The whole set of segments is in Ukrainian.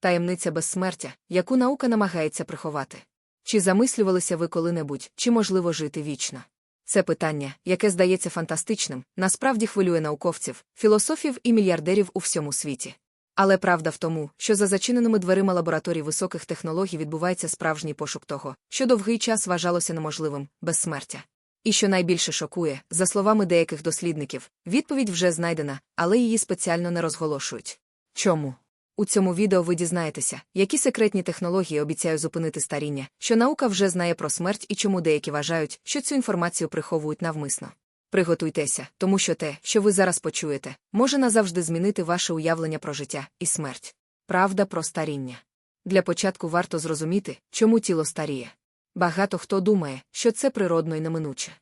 таємниця безсмертя, яку наука намагається приховати. Чи замислювалися ви коли-небудь, чи можливо жити вічно? Це питання, яке здається фантастичним, насправді хвилює науковців, філософів і мільярдерів у всьому світі. Але правда в тому, що за зачиненими дверима лабораторій високих технологій відбувається справжній пошук того, що довгий час вважалося неможливим безсмертя. І що найбільше шокує, за словами деяких дослідників, відповідь вже знайдена, але її спеціально не розголошують. Чому? У цьому відео ви дізнаєтеся, які секретні технології обіцяють зупинити старіння, що наука вже знає про смерть і чому деякі вважають, що цю інформацію приховують навмисно. Приготуйтеся, тому що те, що ви зараз почуєте, може назавжди змінити ваше уявлення про життя і смерть. Правда про старіння. Для початку варто зрозуміти, чому тіло старіє. Багато хто думає, що це природно і неминуче.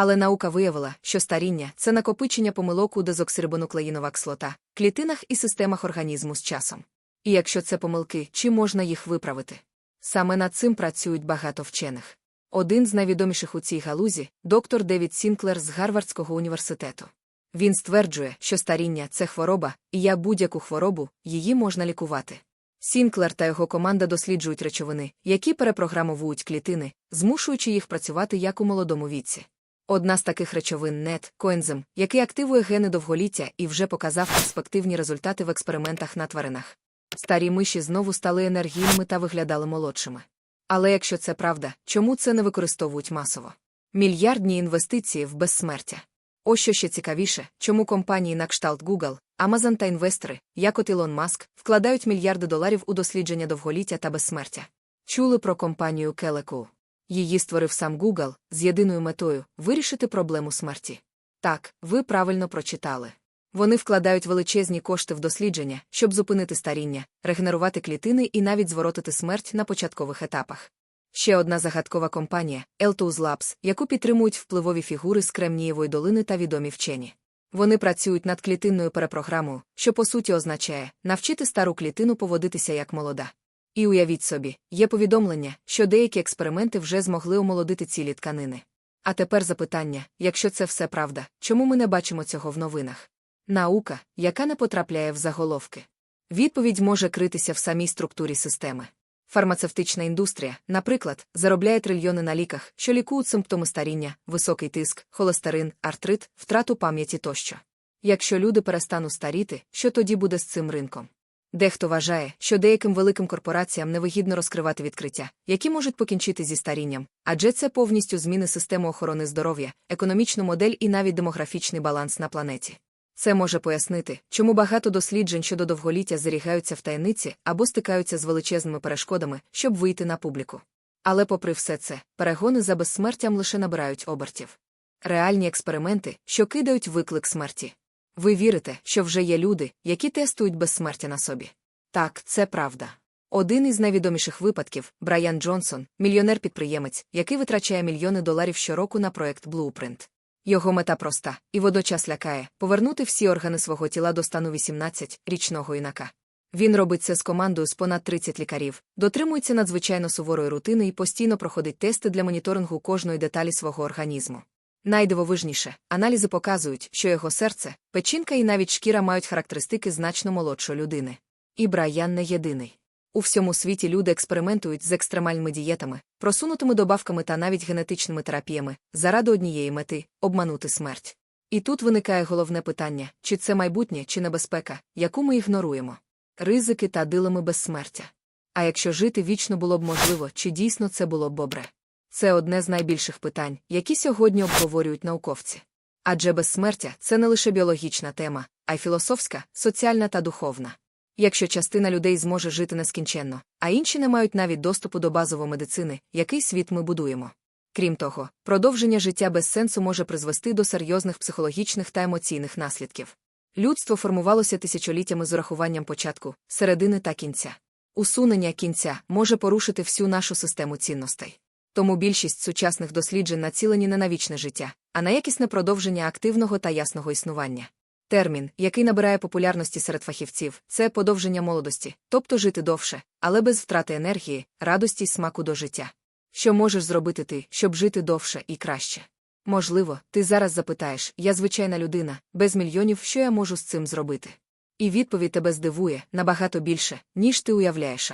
Але наука виявила, що старіння це накопичення помилок у дезоксирибонуклеїнова кислота, клітинах і системах організму з часом. І якщо це помилки, чи можна їх виправити? Саме над цим працюють багато вчених. Один з найвідоміших у цій галузі доктор Девід Сінклер з Гарвардського університету. Він стверджує, що старіння це хвороба, і як будь-яку хворобу, її можна лікувати. Сінклер та його команда досліджують речовини, які перепрограмовують клітини, змушуючи їх працювати як у молодому віці. Одна з таких речовин нет, коензим, який активує гени довголіття і вже показав перспективні результати в експериментах на тваринах. Старі миші знову стали енергійними та виглядали молодшими. Але якщо це правда, чому це не використовують масово? Мільярдні інвестиції в безсмертя. Ось що ще цікавіше, чому компанії на кшталт Google, Amazon та інвестори, як от Ілон Маск, вкладають мільярди доларів у дослідження довголіття та безсмертя. Чули про компанію Келеку. Її створив сам Google з єдиною метою вирішити проблему смерті. Так, ви правильно прочитали. Вони вкладають величезні кошти в дослідження, щоб зупинити старіння, регенерувати клітини і навіть зворотити смерть на початкових етапах. Ще одна загадкова компанія Eltouz Labs, яку підтримують впливові фігури з Кремнієвої долини та відомі вчені. Вони працюють над клітинною перепрограмою, що по суті означає навчити стару клітину поводитися як молода. І уявіть собі, є повідомлення, що деякі експерименти вже змогли омолодити цілі тканини. А тепер запитання: якщо це все правда, чому ми не бачимо цього в новинах? Наука, яка не потрапляє в заголовки. Відповідь може критися в самій структурі системи. Фармацевтична індустрія, наприклад, заробляє трильйони на ліках, що лікують симптоми старіння, високий тиск, холестерин, артрит, втрату пам'яті тощо. Якщо люди перестануть старіти, що тоді буде з цим ринком? Дехто вважає, що деяким великим корпораціям невигідно розкривати відкриття, які можуть покінчити зі старінням, адже це повністю зміни системи охорони здоров'я, економічну модель і навіть демографічний баланс на планеті. Це може пояснити, чому багато досліджень щодо довголіття зарігаються в таємниці або стикаються з величезними перешкодами, щоб вийти на публіку. Але, попри все це, перегони за безсмертям лише набирають обертів. Реальні експерименти, що кидають виклик смерті. Ви вірите, що вже є люди, які тестують безсмертя на собі? Так, це правда. Один із найвідоміших випадків Брайан Джонсон, мільйонер-підприємець, який витрачає мільйони доларів щороку на проект Blueprint. Його мета проста і водночас лякає повернути всі органи свого тіла до стану 18 річного інака. Він робить це з командою з понад 30 лікарів, дотримується надзвичайно суворої рутини і постійно проходить тести для моніторингу кожної деталі свого організму. Найдивовижніше, аналізи показують, що його серце, печінка і навіть шкіра мають характеристики значно молодшої людини. І Брайан не єдиний. У всьому світі люди експериментують з екстремальними дієтами, просунутими добавками та навіть генетичними терапіями, заради однієї мети обманути смерть. І тут виникає головне питання: чи це майбутнє, чи небезпека, яку ми ігноруємо. Ризики та дилеми безсмертя. А якщо жити вічно було б можливо, чи дійсно це було б добре? Це одне з найбільших питань, які сьогодні обговорюють науковці. Адже безсмертя це не лише біологічна тема, а й філософська, соціальна та духовна. Якщо частина людей зможе жити нескінченно, а інші не мають навіть доступу до базової медицини, який світ ми будуємо. Крім того, продовження життя без сенсу може призвести до серйозних психологічних та емоційних наслідків. Людство формувалося тисячоліттями з урахуванням початку, середини та кінця. Усунення кінця може порушити всю нашу систему цінностей. Тому більшість сучасних досліджень націлені не на вічне життя, а на якісне продовження активного та ясного існування. Термін, який набирає популярності серед фахівців, це подовження молодості, тобто жити довше, але без втрати енергії, радості й смаку до життя. Що можеш зробити ти, щоб жити довше і краще? Можливо, ти зараз запитаєш, я звичайна людина, без мільйонів, що я можу з цим зробити. І відповідь тебе здивує набагато більше, ніж ти уявляєш.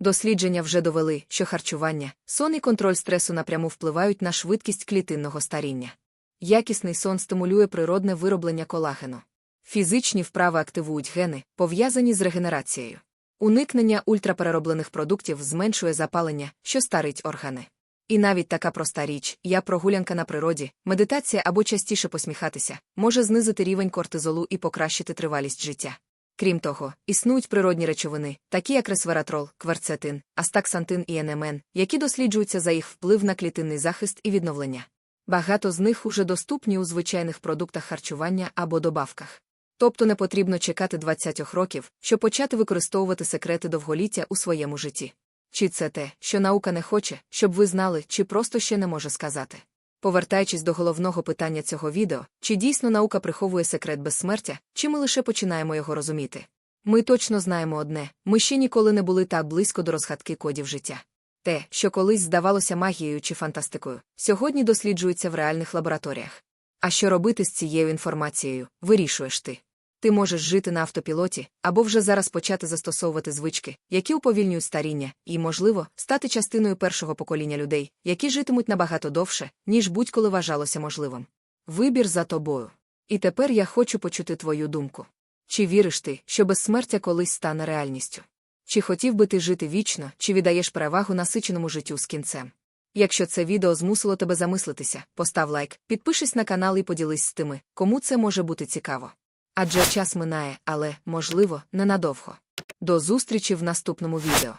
Дослідження вже довели, що харчування, сон і контроль стресу напряму впливають на швидкість клітинного старіння. Якісний сон стимулює природне вироблення колагену. Фізичні вправи активують гени, пов'язані з регенерацією. Уникнення ультраперероблених продуктів зменшує запалення, що старить органи. І навіть така проста річ, я прогулянка на природі, медитація або частіше посміхатися, може знизити рівень кортизолу і покращити тривалість життя. Крім того, існують природні речовини, такі як ресвератрол, кверцетин, астаксантин і НМН, які досліджуються за їх вплив на клітинний захист і відновлення. Багато з них уже доступні у звичайних продуктах харчування або добавках. Тобто не потрібно чекати 20 років, щоб почати використовувати секрети довголіття у своєму житті. Чи це те, що наука не хоче, щоб ви знали, чи просто ще не може сказати. Повертаючись до головного питання цього відео, чи дійсно наука приховує секрет безсмертя, чи ми лише починаємо його розуміти? Ми точно знаємо одне ми ще ніколи не були так близько до розгадки кодів життя. Те, що колись здавалося магією чи фантастикою, сьогодні досліджується в реальних лабораторіях. А що робити з цією інформацією, вирішуєш ти. Ти можеш жити на автопілоті або вже зараз почати застосовувати звички, які уповільнюють старіння, і, можливо, стати частиною першого покоління людей, які житимуть набагато довше, ніж будь-коли вважалося можливим. Вибір за тобою. І тепер я хочу почути твою думку. Чи віриш ти, що безсмертя колись стане реальністю? Чи хотів би ти жити вічно, чи віддаєш перевагу насиченому життю з кінцем? Якщо це відео змусило тебе замислитися, постав лайк, підпишись на канал і поділись з тими, кому це може бути цікаво. Адже час минає, але, можливо, ненадовго. До зустрічі в наступному відео.